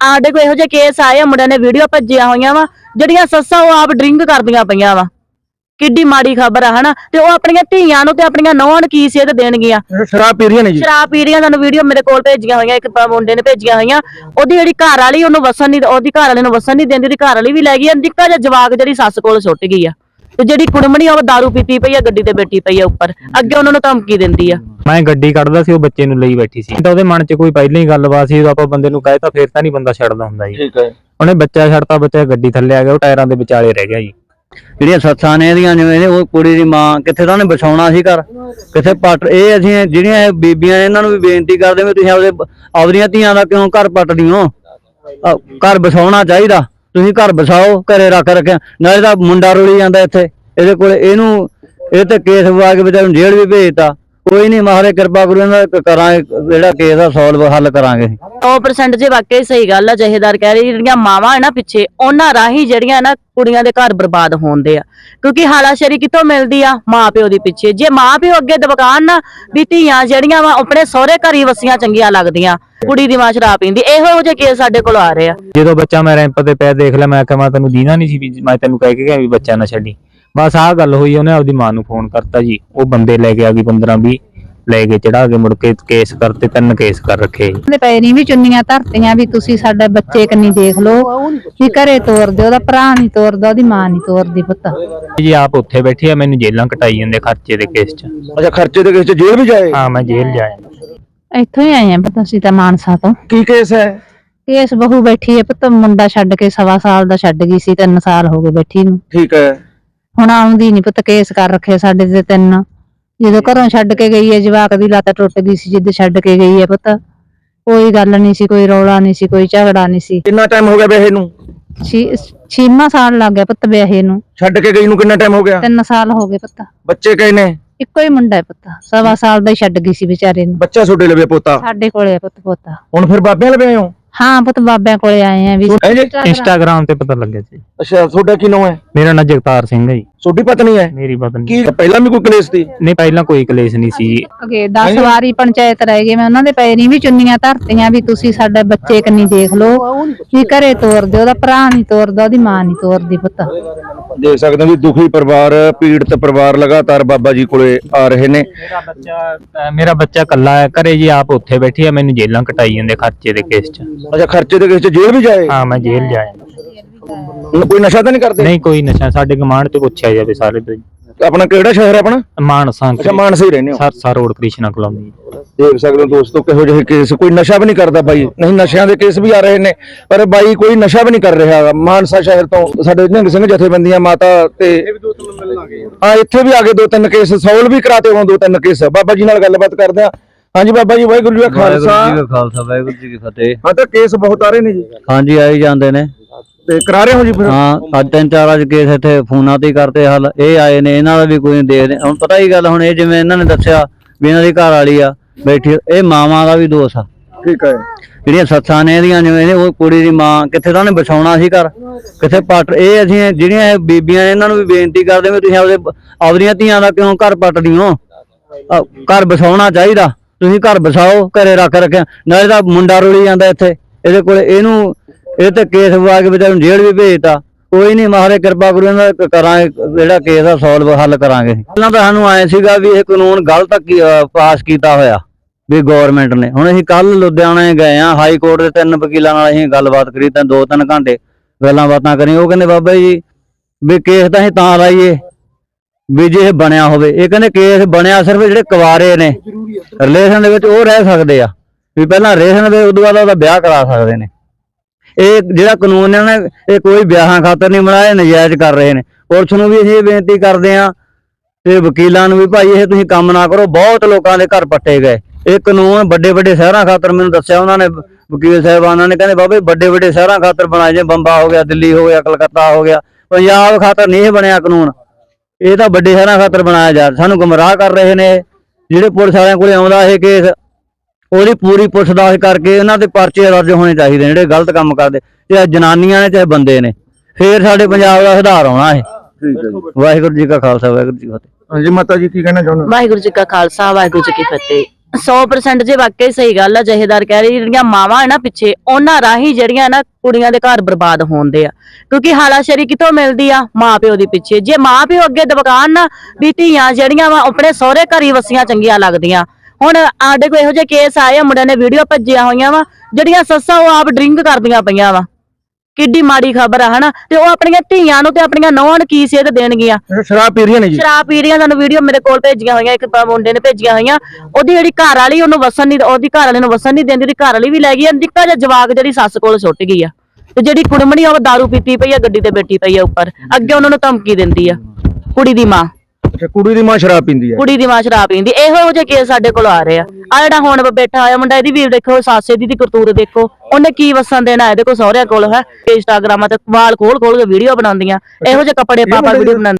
ਆਡੇ ਕੋ ਇਹੋ ਜਿਹੇ ਕੇਸ ਆਏ ਆ ਮੁੰਡਿਆਂ ਨੇ ਵੀਡੀਓ ਭੱਜੀਆਂ ਹੋਈਆਂ ਵਾ ਜਿਹੜੀਆਂ ਸੱਸਾਂ ਉਹ ਆਪ ਡਰਿੰਕ ਕਰਦੀਆਂ ਪਈਆਂ ਵਾ। ਕਿੱਡੀ ਮਾੜੀ ਖਬਰ ਆ ਹਨਾ? ਤੇ ਉਹ ਆਪਣੀਆਂ ਧੀਆਂ ਨੂੰ ਤੇ ਆਪਣੀਆਂ ਨੌਂ ਨੂੰ ਕੀ ਸੇਧ ਦੇਣਗੀਆਂ? ਸ਼ਰਾਬ ਪੀ ਰਹੀਆਂ ਨੇ ਜੀ। ਸ਼ਰਾਬ ਪੀ ਰਹੀਆਂ ਤੁਹਾਨੂੰ ਵੀਡੀਓ ਮੇਰੇ ਕੋਲ ਭੇਜੀਆਂ ਹੋਈਆਂ ਇੱਕ ਪ- ਮੁੰਡੇ ਨੇ ਭੇਜੀਆਂ ਹੋਈਆਂ। ਉਹਦੀ ਜਿਹੜੀ ਘਰ ਵਾਲੀ ਉਹਨੂੰ ਵਸਣ ਨਹੀਂ ਉਹਦੀ ਘਰ ਵਾਲੀ ਨੂੰ ਵਸਣ ਨਹੀਂ ਦਿੰਦੀ ਉਹਦੀ ਘਰ ਵਾਲੀ ਵੀ ਲੈ ਗਈ ਆ। ਨਿੱਕਾ ਜਿਹਾ ਜਵਾਕ ਜਿਹੜੀ ਸੱਸ ਕੋਲ ਸੁੱਟ ਗਈ ਆ। ਤੇ ਜਿਹੜੀ ਕੁੜਮਣੀ ਆ ਉਹ दारू ਪੀਤੀ ਪਈ ਆ ਗੱਡੀ ਤੇ ਬੈਠੀ ਪਈ ਆ ਉੱਪਰ। ਅੱਗੇ ਉਹਨਾਂ ਨੂੰ ਧਮਕੀ ਦਿੰਦੀ ਆ। ਮੈਂ ਗੱਡੀ ਕੱਢਦਾ ਸੀ ਉਹ ਬੱਚੇ ਨੂੰ ਲਈ ਬੈਠੀ ਸੀ। ਤਾਂ ਉਹਦੇ ਮਨ 'ਚ ਕੋਈ ਪਹਿਲਾਂ ਹੀ ਗੱਲਬਾਤ ਸੀ ਜਦੋਂ ਆਪਾਂ ਬੰਦੇ ਨੂੰ ਕਹੇ ਤਾਂ ਫੇਰ ਤਾਂ ਨਹੀਂ ਬੰਦਾ ਛੱਡਦਾ ਹੁੰਦਾ ਜੀ। ਠੀਕ ਹੈ ਉਹਨੇ ਬੱਚਾ ਛੱਡਤਾ ਬੱਚਾ ਗੱਡੀ ਥੱਲੇ ਆ ਗਿਆ ਉਹ ਟਾਇਰਾਂ ਦੇ ਵਿਚਾਲੇ ਰਹਿ ਗਿਆ ਜੀ। ਜਿਹੜੀਆਂ ਸੱਸਾਂ ਨੇ ਇਹਦੀਆਂ ਜਿਵੇਂ ਨੇ ਉਹ ਕੁੜੀ ਦੀ ਮਾਂ ਕਿੱਥੇ ਤਾਂ ਉਹਨੇ ਬਸਾਉਣਾ ਸੀ ਘਰ? ਕਿੱਥੇ ਪੱਟ ਇਹ ਅਸੀਂ ਜਿਹੜੀਆਂ ਇਹ ਬੀਬੀਆਂ ਨੇ ਇਹਨਾਂ ਨੂੰ ਵੀ ਬੇਨਤੀ ਕਰਦੇ ਵੀ ਤੁਸੀਂ ਆਪਦੇ ਆਪਦੀਆਂ ਧੀਆਂ ਦਾ ਕਿਉਂ ਘਰ ਪੱਟਦੀ ਹੋ ਅਹ ਘਰ ਬਸਾਉਣਾ ਚਾਹੀਦਾ। ਤੁਸੀਂ ਘਰ ਬਸਾਓ ਘਰੇ ਰੱਖ ਰੱਖਿਆ। ਨਾਲੇ ਤਾਂ ਮੁੰਡਾ ਰੁਲੀ ਜਾਂਦਾ ਇੱਥੇ। ਇਹਦੇ ਕੋਲ ਇਹਨੂੰ ਇਹ ਤੇ ਕੇਸ ਪਵਾ ਕੇ ਵਿਚਾਰੇ ਨੂੰ ਜੇਲ੍ਹ ਵੀ ਭੇਜਤਾ ਕੋਈ ਨਹੀਂ ਮਹਾਰਾਜ ਕਿਰਪਾ ਕਰੂ ਇਹਨਾਂ ਦਾ ਕਰਾਂਗੇ ਜਿਹੜਾ ਕੇਸ ਆ ਸੋਲਵ ਹੱਲ ਕਰਾਂਗੇ 100% ਜੇ ਵਾਕਈ ਸਹੀ ਗੱਲ ਆ ਜਹੇਦਾਰ ਕਹਿ ਰਹੀ ਜਿਹੜੀਆਂ ਮਾਵਾਂ ਹੈ ਨਾ ਪਿੱਛੇ ਉਹਨਾਂ ਰਾਹੀਂ ਜਿਹੜੀਆਂ ਨਾ ਕੁੜੀਆਂ ਦੇ ਘਰ ਬਰਬਾਦ ਹੋਣਦੇ ਆ। ਕਿਉਂਕਿ ਹਾਲਾਸ਼ਰੀ ਕਿੱਥੋਂ ਮਿਲਦੀ ਆ? ਮਾਂ ਪਿਓ ਦੀ ਪਿੱਛੇ। ਜੇ ਮਾਂ ਪਿਓ ਅੱਗੇ ਦਬਕਾਨ ਨਾ ਵੀ ਧੀਆਂ ਜਿਹੜੀਆਂ ਵਾ ਆਪਣੇ ਸਹੁਰੇ ਘਰ ਹੀ ਵਸੀਆਂ ਚੰਗੀਆਂ ਲੱਗਦੀਆਂ ਕੁੜੀ ਦੀ ਮਾਂ ਸ਼ਰਾਬ ਪੀਂਦੀ ਇਹੋ ਜਿਹੇ ਕੇਸ ਸਾਡੇ ਕੋਲ ਆ ਰਹੇ ਆ। ਜਦੋਂ ਬੱਚਾ ਮੈਂ ਰੈਂਪ ਤੇ ਪਿਆ ਦੇਖ ਲਿਆ ਮੈਂ ਕਿਹਾ ਮੈਂ ਤੈਨੂੰ ਦੀਨਾ ਨਹੀਂ ਸੀ ਵੀ ਮੈਂ ਤੈਨੂੰ ਕਹਿ ਕੇ ਗਿਆ ਵੀ ਬੱਚਾ ਨਾ ਛੱਡੀ। ਬਸ ਆਹ ਗੱਲ ਹੋਈ ਉਹਨੇ ਆਪਦੀ ਮਾਂ ਨੂੰ ਫੋਨ ਕਰਤਾ ਜੀ। ਉਹ ਬੰਦੇ ਲੈ ਕੇ ਆ ਗਈ 15 20 ਲੈ ਕੇ ਚੜਾ ਕੇ ਮੁੜ ਕੇ ਕੇਸ ਕਰਤੇ ਤਿੰਨ ਕੇਸ ਕਰ ਰੱਖੇ। ਦੇ ਪੈਰੀ ਵੀ ਚੁੰਨੀਆਂ ਧਰਤੀਆਂ ਵੀ ਤੁਸੀਂ ਸਾਡੇ ਬੱਚੇ ਕੰਨੀ ਦੇਖ ਲਓ ਵੀ ਘਰੇ ਤੋਰਦੇ ਉਹਦਾ ਭਰਾ ਨਹੀਂ ਤੋਰਦਾ ਉਹਦੀ ਮਾਂ ਨਹੀਂ ਤੋਰਦੀ ਪੁੱਤ। ਜੀ ਆਪ ਉੱਥੇ ਬੈਠੀ ਆ ਮੈਨੂੰ ਜੇਲਾਂ ਕਟਾਈ ਜਾਂਦੇ ਖਰਚੇ ਦੇ ਕੇਸ 'ਚ। ਅੱਛਾ ਖਰਚੇ ਦੇ ਕਿਸੇ ਚ ਜੇਲ੍ਹ ਵੀ ਜਾਏ? ਹਾਂ ਮੈਂ ਜੇਲ੍ਹ ਜਾਇਆ ਇੱਥੋਂ ਹੀ ਆਏ ਆ ਪਤਾ ਅਸੀਂ ਤਾਂ ਮਾਨਸਾ ਤੋਂ। ਕੀ ਕੇਸ ਹੈ? ਕੇਸ ਬਹੂ ਬੈਠੀ ਹੈ ਪੁੱਤ ਮੁੰਡਾ ਛੱਡ ਕੇ ਸਵਾ ਸਾਲ ਦਾ ਛੱਡ ਗਈ ਸੀ ਤਿੰਨ ਸਾਲ ਹੋ ਗਏ ਬੈਠੀ ਨੂੰ। ਠੀਕ ਹੈ। ਹੁਣ ਆਉਂਦੀ ਨਹੀਂ ਪੁੱਤ ਕੇਸ ਕਰ ਰੱਖੇ ਸਾਡੇ ਤੇ ਤਿੰਨ। ਜਦੋਂ ਘਰੋਂ ਛੱਡ ਕੇ ਗਈ ਹੈ ਜਵਾਕ ਦੀ ਲੱਤ ਟੁੱਟ ਗਈ ਸੀ ਜਿੱਦ ਛੱਡ ਕੇ ਗਈ ਹੈ ਪੁੱਤ। ਕੋਈ ਗੱਲ ਨਹੀਂ ਸੀ ਕੋਈ ਰੌਲਾ ਨਹੀਂ ਸੀ ਕੋਈ ਝਗੜਾ ਨਹੀਂ ਸੀ। ਕਿੰਨਾ ਟਾਈਮ ਹੋ ਗਿਆ ਵਿਆਹੇ ਨੂੰ? ਛੀ- ਛੇਵਾਂ ਸਾਲ ਲੱਗ ਗਿਆ ਪੁੱਤ ਵਿਆਹੇ ਨੂੰ। ਛੱਡ ਕੇ ਗਈ ਨੂੰ ਕਿੰਨਾ ਟਾਈਮ ਹੋ ਗਿਆ? ਤਿੰਨ ਸਾਲ ਹੋ ਗਏ ਪੁੱਤ। ਬੱਚੇ ਕਹੇ ਨੇ? ਇੱਕੋ ਹੀ ਮੁੰਡਾ ਹੈ ਪੁੱਤ ਸਵਾ ਸਾਲ ਦਾ ਹੀ ਛੱਡ ਗਈ ਸੀ ਵਿਚਾਰੇ ਨੂੰ। ਬੱਚਾ ਛੋਟੇ ਲਵੇ ਪੋਤਾ। ਸਾਡੇ ਕੋਲੇ ਹੈ ਪੁੱਤ ਪੋਤਾ। ਹੁਣ ਫਿਰ ਬਾਬਿਆਂ ਲਵੇ ਆਏ ਹੋ ਪੁੱਤ ਬਾਬਿਆਂ ਕੋਲੇ ਆਏ ਆ ਵੀ ਹੈ ਜੀ ਇੰਸਟਾਗ੍ਰਾਮ ਤੇ ਪਤਾ ਲੱਗਿਆ ਸੀ ਅੱਛਾ ਤੁਹਾਡਾ ਕੀ ਨਾਮ ਹੈ? ਮੇਰਾ ਨਾਂ ਜਗਤਾਰ ਸਿੰਘ ਹੈ ਜੀ। ਤੁਹਾਡੀ ਪਤਨੀ ਹੈ? ਮੇਰੀ ਪਤਨੀ। ਕੀ ਪਹਿਲਾਂ ਵੀ ਕੋਈ ਕਲੇਸ਼ ਸੀ? ਨਹੀਂ ਪਹਿਲਾਂ ਕੋਈ ਕਲੇਸ਼ ਨਹੀਂ ਸੀ ਜੀ। ਅਗੇ 10 ਵਾਰੀ ਪੰਚਾਇਤ ਰਹਿ ਗਏ ਮੈਂ ਉਹਨਾਂ ਦੇ ਪੈਰੀ ਵੀ ਚੁੰਨੀਆਂ ਧਰਤੀਆਂ ਵੀ ਤੁਸੀਂ ਸਾਡੇ ਬੱਚੇ ਕੰਨੀ ਦੇਖ ਲਓ ਵੀ ਘਰੇ ਤੋਰਦੇ ਉਹਦਾ ਭਰਾ ਨਹੀਂ ਤੋਰਦਾ ਉਹਦੀ ਮਾਂ ਨਹੀਂ ਤੋਰਦੀ ਪੁੱਤ। ਦੇਖ ਸਕਦੇ ਹੋ ਵੀ ਦੁਖੀ ਪਰਿਵਾਰ ਪੀੜਤ ਪਰਿਵਾਰ ਲਗਾਤਾਰ ਬਾਬਾ ਜੀ ਕੋਲੇ ਆ ਰਹੇ ਨੇ। ਮੇਰਾ ਬੱਚਾ ਮੇਰਾ ਬੱਚਾ ਕੱਲਾ ਹੈ ਘਰੇ ਜੀ ਆਪ ਉੱਥੇ ਬੈਠੀ ਆ ਮੈਨੂੰ ਜੇਲਾਂ ਕਟਾਈ ਜਾਂਦੇ ਖਰਚੇ ਦੇ ਕੇਸ 'ਚ। ਅੱਛਾ ਖਰਚੇ ਦੇ ਕਿਸੇ ਚ ਜੇਲ੍ਹ ਵੀ ਜਾਏ? ਹਾਂ ਮੈਂ ਜੇਲ੍ਹ ਜਾਇਆ ਕੋਈ ਨਸ਼ਾ ਤਾਂ ਨਹੀਂ ਕਰਦੇ? ਨਹੀਂ ਕੋਈ ਨਸ਼ਾ ਸਾਡੇ ਗਮਾਂਡ ਤੇ ਪੁੱਛਿਆ ਜਾਵੇ ਸਾਰੇ ਤੋਂ ਜੀ। ਆਪਣਾ ਕਿਹੜਾ ਸ਼ਹਿਰ ਹੈ ਆਪਣਾ? ਮਾਨਸਾ ਅੱਛਾ ਮਾਨਸਾ ਹੀ ਰਹਿੰਦੇ ਹੋ। ਸਰਸਾ ਰੋਡ ਕ੍ਰਿਸ਼ਨਾ ਕਲੋਨੀ ਦੇਖ ਸਕਦੇ ਹੋ ਦੋਸਤੋ ਕਿਹੋ ਜਿਹੇ ਕੇਸ ਕੋਈ ਨਸ਼ਾ ਵੀ ਨਹੀਂ ਕਰਦਾ ਬਾਈ। ਨਹੀਂ ਨਸ਼ਿਆਂ ਦੇ ਕੇਸ ਵੀ ਆ ਰਹੇ ਨੇ ਪਰ ਬਾਈ ਕੋਈ ਨਸ਼ਾ ਵੀ ਨਹੀਂ ਕਰ ਰਿਹਾ। ਮਾਨਸਾ ਸ਼ਹਿਰ ਤੋਂ ਸਾਡੇ ਨਿਹੰਗ ਸਿੰਘ ਜਥੇਬੰਦੀਆਂ ਮਾਤਾ ਤੇ ਹਾਂ ਇੱਥੇ ਵੀ ਆ ਗਏ ਦੋ ਤਿੰਨ ਕੇਸ ਸੋਲਵ ਵੀ ਕਰਾਤੇ ਹੋਂ ਦੋ ਤਿੰਨ ਕੇਸ ਬਾਬਾ ਜੀ ਨਾਲ ਗੱਲਬਾਤ ਕਰਦੇ ਆ। ਹਾਂਜੀ ਬਾਬਾ ਜੀ ਵਾਹਿਗੁਰੂ ਜੀ ਕਾ ਖਾਲਸਾ। ਵਾਹਿਗੁਰੂ ਜੀ ਕਾ ਖਾਲਸਾ ਵਾਹਿਗੁਰੂ ਜੀ ਕੀ ਫਤਿਹ। ਹਾਂ ਤਾਂ ਕੇਸ ਬਹੁਤ ਆ ਰਹੇ ਨੇ ਜੀ। ਹਾਂਜੀ ਆਈ ਜਾਂਦੇ ਨੇ। ਤੇ ਕਰਾ ਰਹੇ ਹੋ ਜੀ ਫਿਰ? ਹਾਂ ਅੱਜ ਤਿੰਨ ਚਾਰ ਅੱਜ ਕੇਸ ਇੱਥੇ ਫੋਨਾਂ ਤੇ ਹੀ ਕਰਦੇ ਹੱਲ। ਇਹ ਆਏ ਨੇ ਇਹਨਾਂ ਦਾ ਵੀ ਕੋਈ ਦੇਖਦੇ ਹੁਣ ਪਤਾ ਹੀ ਗੱਲ ਹੁਣ ਇਹ ਜਿਵੇਂ ਇਹਨਾਂ ਨੇ ਦੱਸਿਆ ਵੀ ਇਹਨਾਂ ਦੀ ਘਰ ਵਾਲੀ ਆ ਬੈਠੀ ਇਹ ਮਾਵਾਂ ਦਾ ਵੀ ਦੋਸ਼ ਆ। ਠੀਕ ਹੈ ਜਿਹੜੀਆਂ ਸੱਸਾਂ ਨੇ ਇਹਦੀਆਂ ਜਿਵੇਂ ਉਹ ਕੁੜੀ ਦੀ ਮਾਂ ਕਿੱਥੇ ਤਾਂ ਉਹਨੇ ਬਸਾਉਣਾ ਸੀ ਘਰ? ਕਿੱਥੇ ਪੱਟ ਇਹ ਅਸੀਂ ਜਿਹੜੀਆਂ ਇਹ ਬੀਬੀਆਂ ਨੇ ਇਹਨਾਂ ਨੂੰ ਵੀ ਬੇਨਤੀ ਕਰਦੇ ਵੀ ਤੁਸੀਂ ਆਪਦੇ ਆਪਦੀਆਂ ਧੀਆਂ ਦਾ ਕਿਉਂ ਘਰ ਪੱਟਦੀ ਹੋ ਘਰ ਬਸਾਉਣਾ ਚਾਹੀਦਾ। ਤੁਸੀਂ ਘਰ ਬਸਾਓ ਘਰੇ ਰੱਖ ਰੱਖਿਆ। ਨਾਲੇ ਤਾਂ ਮੁੰਡਾ ਰੁਲੀ ਜਾਂਦਾ ਇੱਥੇ। ਇਹਦੇ ਕੋਲ ਇਹਨੂੰ ਇਹ ਤੇ ਕੇਸ ਕੇ ਵਿਚਾਰੇ ਨੂੰ ਜੇਲ੍ਹ ਵੀ ਭੇਜਤਾ। ਕੋਈ ਨਹੀਂ ਮਹਾਰਾਜ ਕਿਰਪਾ ਕਰੂ ਇਹਨਾਂ ਦਾ ਕਰਾਂਗੇ ਜਿਹੜਾ ਕੇਸ ਆ ਸੋਲਵ ਹੱਲ ਕਰਾਂਗੇ ਪਹਿਲਾਂ ਤਾਂ ਸਾਨੂੰ ਆਏ ਸੀਗਾ ਵੀ ਇਹ ਕਾਨੂੰਨ ਗਲਤ ਪਾਸ ਕੀਤਾ ਹੋਇਆ ਵੀ ਗਵਰਨਮੈਂਟ ਨੇ। ਹੁਣ ਅਸੀਂ ਕੱਲ ਲੁਧਿਆਣੇ ਗਏ ਆ ਹਾਈ ਕੋਰਟ ਦੇ ਤਿੰਨ ਵਕੀਲਾਂ ਨਾਲ ਅਸੀਂ ਗੱਲਬਾਤ ਕਰੀ ਤਾਂ ਦੋ ਤਿੰਨ ਘੰਟੇ ਗੱਲਾਂ ਬਾਤਾਂ ਕਰੀ ਉਹ ਕਹਿੰਦੇ ਬਾਬਾ ਜੀ ਵੀ ਕੇਸ ਤਾਂ ਅਸੀਂ ਤਾਂ ਲਾਈਏ ਵੀ ਜੇ ਇਹ ਬਣਿਆ ਹੋਵੇ। ਇਹ ਕਹਿੰਦੇ ਕੇਸ ਬਣਿਆ ਸਿਰਫ ਜਿਹੜੇ ਕੁਵਾਰੇ ਨੇ। ਰਿਲੇਸ਼ਨ ਦੇ ਵਿੱਚ ਉਹ ਰਹਿ ਸਕਦੇ ਆ। ਵੀ ਪਹਿਲਾਂ ਰਿਲੇਸ਼ਨ ਦੇ ਉਦੋਂ ਬਾਅਦ ਉਹਦਾ ਵਿਆਹ ਕਰਾ ਸਕਦੇ ਨੇ। ਇਹ ਜਿਹੜਾ ਕਾਨੂੰਨ ਹੈ ਨਾ, ਇਹ ਕੋਈ ਵਿਆਹਾਂ ਖਾਤਰ ਨਹੀਂ ਬਣਾਇਆ, ਨਜਾਇਜ਼ ਕਰ ਰਹੇ ਨੇ। ਪੁਲਿਸ ਨੂੰ ਵੀ ਅਸੀਂ ਬੇਨਤੀ ਕਰਦੇ ਆ ਤੇ ਵਕੀਲਾਂ ਨੂੰ ਵੀ ਭਾਈ ਇਹ ਤੁਸੀਂ ਕੰਮ ਨਾ ਕਰੋ, ਬਹੁਤ ਲੋਕਾਂ ਦੇ ਘਰ ਪੱਟੇ ਗਏ। ਇਹ ਕਾਨੂੰਨ ਵੱਡੇ ਵੱਡੇ ਸ਼ਹਿਰਾਂ ਖਾਤਰ ਮੈਨੂੰ ਦੱਸਿਆ ਉਹਨਾਂ ਨੇ, ਵਕੀਲ ਸਾਹਿਬਾਨਾਂ ਨੇ, ਕਹਿੰਦੇ ਬਾਬੇ ਵੱਡੇ ਵੱਡੇ ਸ਼ਹਿਰਾਂ ਖਾਤਰ ਬਣਾਏ ਜੇ, ਬੰਬਾ ਹੋ ਗਿਆ, ਦਿੱਲੀ ਹੋ ਗਿਆ, ਕਲਕੱਤਾ ਹੋ ਗਿਆ, ਪੰਜਾਬ ਖਾਤਰ ਨਹੀਂ ਇਹ ਬਣਿਆ ਕਾਨੂੰਨ। ਇਹ ਤਾਂ ਵੱਡੇ ਸ਼ਹਿਰਾਂ ਖਾਤਰ ਬਣਾਇਆ ਜਾ, ਸਾਨੂੰ ਗੁੰਮਰਾਹ ਕਰ ਰਹੇ ਨੇ ਇਹ। ਜਿਹੜੇ ਪੁਲਿਸ ਵਾਲਿਆਂ ਕੋਲੇ ਆਉਂਦਾ ਇਹ ਕੇਸ ਉਹਦੀ ਪੂਰੀ ਪੁੱਛਦਾਛ ਕਰਕੇ ਇਹਨਾਂ ਦੇ ਪਰਚੇ ਦਰਜ ਹੋਣੇ ਚਾਹੀਦੇ ਨੇ ਜਿਹੜੇ ਗਲਤ ਕੰਮ ਕਰਦੇ ਚਾਹੇ ਜਨਾਨੀਆਂ ਨੇ ਚਾਹੇ ਬੰਦੇ ਨੇ। ਫੇਰ ਸਾਡੇ ਪੰਜਾਬ ਦਾ ਸੁਧਾਰ ਆਉਣਾ ਹੈ ਠੀਕ ਹੈ ਜੀ। ਵਾਹਿਗੁਰੂ ਜੀ ਕਾ ਖਾਲਸਾ ਵਾਹਿਗੁਰੂ ਜੀ ਕੀ ਫਤਿਹ। ਹਾਂਜੀ ਮਾਤਾ ਜੀ ਕੀ ਕਹਿਣਾ ਚਾਹੁੰਦੇ? ਵਾਹਿਗੁਰੂ ਜੀ ਕਾ ਖਾਲਸਾ ਵਾਹਿਗੁਰੂ ਜੀ ਕੀ ਫਤਿਹ। 100% ਜੇ ਵਾਕਈ ਸਹੀ ਗੱਲ ਆ ਜਹੇਦਾਰ ਕਹਿ ਰਹੀ ਜਿਹੜੀਆਂ ਮਾਵਾਂ ਹੈ ਨਾ ਪਿੱਛੇ ਉਹਨਾਂ ਰਾਹੀਂ ਜਿਹੜੀਆਂ ਨਾ ਕੁੜੀਆਂ ਦੇ ਘਰ ਬਰਬਾਦ ਹੋਣਦੇ ਆ। ਕਿਉਂਕਿ ਹਾਲਾਸ਼ਰੀ ਕਿੱਥੋਂ ਮਿਲਦੀ ਆ? ਮਾਂ ਪਿਓ ਦੀ ਪਿੱਛੇ। ਜੇ ਮਾਂ ਪਿਓ ਅੱਗੇ ਦਬਕਾਨ ਨਾ ਵੀ ਧੀਆਂ ਜਿਹੜੀਆਂ ਵਾ ਆਪਣੇ ਸਹੁਰੇ ਘਰ ਹੀ ਵਸੀਆਂ ਚੰਗੀਆਂ ਲੱਗਦੀਆਂ। ਹੁਣ ਆਡੇ ਕੋਲ ਇਹੋ ਜਿਹੇ ਕੇਸ ਆਏ ਆ ਮੁੰਡਿਆਂ ਨੇ ਵੀਡੀਓ ਭੇਜੀਆਂ ਹੋਈਆਂ ਵਾ ਜਿਹੜੀਆਂ ਸੱਸਾਂ ਉਹ ਆਪ ਡਰਿੰਕ ਕਰਦੀਆਂ ਪਈਆਂ ਵਾ। ਕਿੱਡੀ ਮਾੜੀ ਖਬਰ ਆ ਹਨਾ? ਤੇ ਉਹ ਆਪਣੀਆਂ ਧੀਆਂ ਨੂੰ ਤੇ ਆਪਣੀਆਂ ਨੌਵਾਂ ਨੂੰ ਕੀ ਸੇਧ ਦੇਣਗੀਆਂ? ਸ਼ਰਾਬ ਪੀ ਰਹੀਆਂ ਨੇ ਜੀ। ਸ਼ਰਾਬ ਪੀ ਰਹੀਆਂ ਸਾਨੂੰ ਵੀਡੀਓ ਮੇਰੇ ਕੋਲ ਭੇਜੀਆਂ ਹੋਈਆਂ ਇੱਕ ਮੁੰਡੇ ਨੇ ਭੇਜੀਆਂ ਹੋਈਆਂ। ਉਹਦੀ ਜਿਹੜੀ ਘਰ ਵਾਲੀ ਉਹਨੂੰ ਵਸਣ ਨਹੀਂ ਉਹਦੀ ਘਰ ਵਾਲੀ ਨੂੰ ਵਸਣ ਨਹੀਂ ਦਿੰਦੀ ਉਹਦੀ ਘਰ ਵਾਲੀ ਵੀ ਲੈ ਗਈ ਨਿੱਕਾ ਜਿਹਾ ਜਵਾਕ ਜਿਹੜੀ ਸੱਸ ਕੋਲ ਸੁੱਟ ਗਈ ਆ। ਤੇ ਜਿਹੜੀ ਕੁੜਮਣੀ ਆ ਉਹ दारू ਪੀਤੀ ਪਈ ਆ ਗੱਡੀ ਤੇ ਬੈਠੀ ਪਈ ਆ ਉੱਪਰ। ਅੱਗੇ ਉਹਨਾਂ ਨੂੰ ਧਮਕੀ ਦਿੰਦੀ ਆ ਕੁੜੀ ਦੀ ਮਾਂ। ਅੱਛਾ ਕੁੜੀ ਦੀ ਮਾਂ ਸ਼ਰਾਬ ਪੀਂਦੀ ਹੈ ਕੁੜੀ ਦੀ ਮਾਂ ਸ਼ਰਾਬ ਪੀਂਦੀ ਇਹੋ ਜਿਹੇ ਕੇਸ ਸਾਡੇ ਕੋਲ ਆ ਰਹੇ ਆ। ਆ ਜਿਹੜਾ ਹੁਣ ਬੈਠਾ ਹੋਇਆ ਮੁੰਡਾ ਇਹਦੀ ਵੀ ਦੇਖੋ ਸਾਸੇ ਦੀ ਦੀ ਕਰਤੂਤ ਦੇਖੋ। ਉਹਨੇ ਕੀ ਵਸਣ ਦੇਣਾ ਇਹਦੇ ਕੋਲ ਸਹੁਰਿਆਂ ਕੋਲ ਹੈ। ਇੰਸਟਾਗ੍ਰਾਮਾਂ ਤੇ ਵਾਲ ਖੋਲ ਖੋਲ ਕੇ ਵੀਡੀਓ ਬਣਾਉਂਦੀਆਂ। ਇਹੋ ਜਿਹੇ ਕੱਪੜੇ ਪਾ ਪਾ ਵੀਡੀਓ ਬਣਾਉਂਦੀਆਂ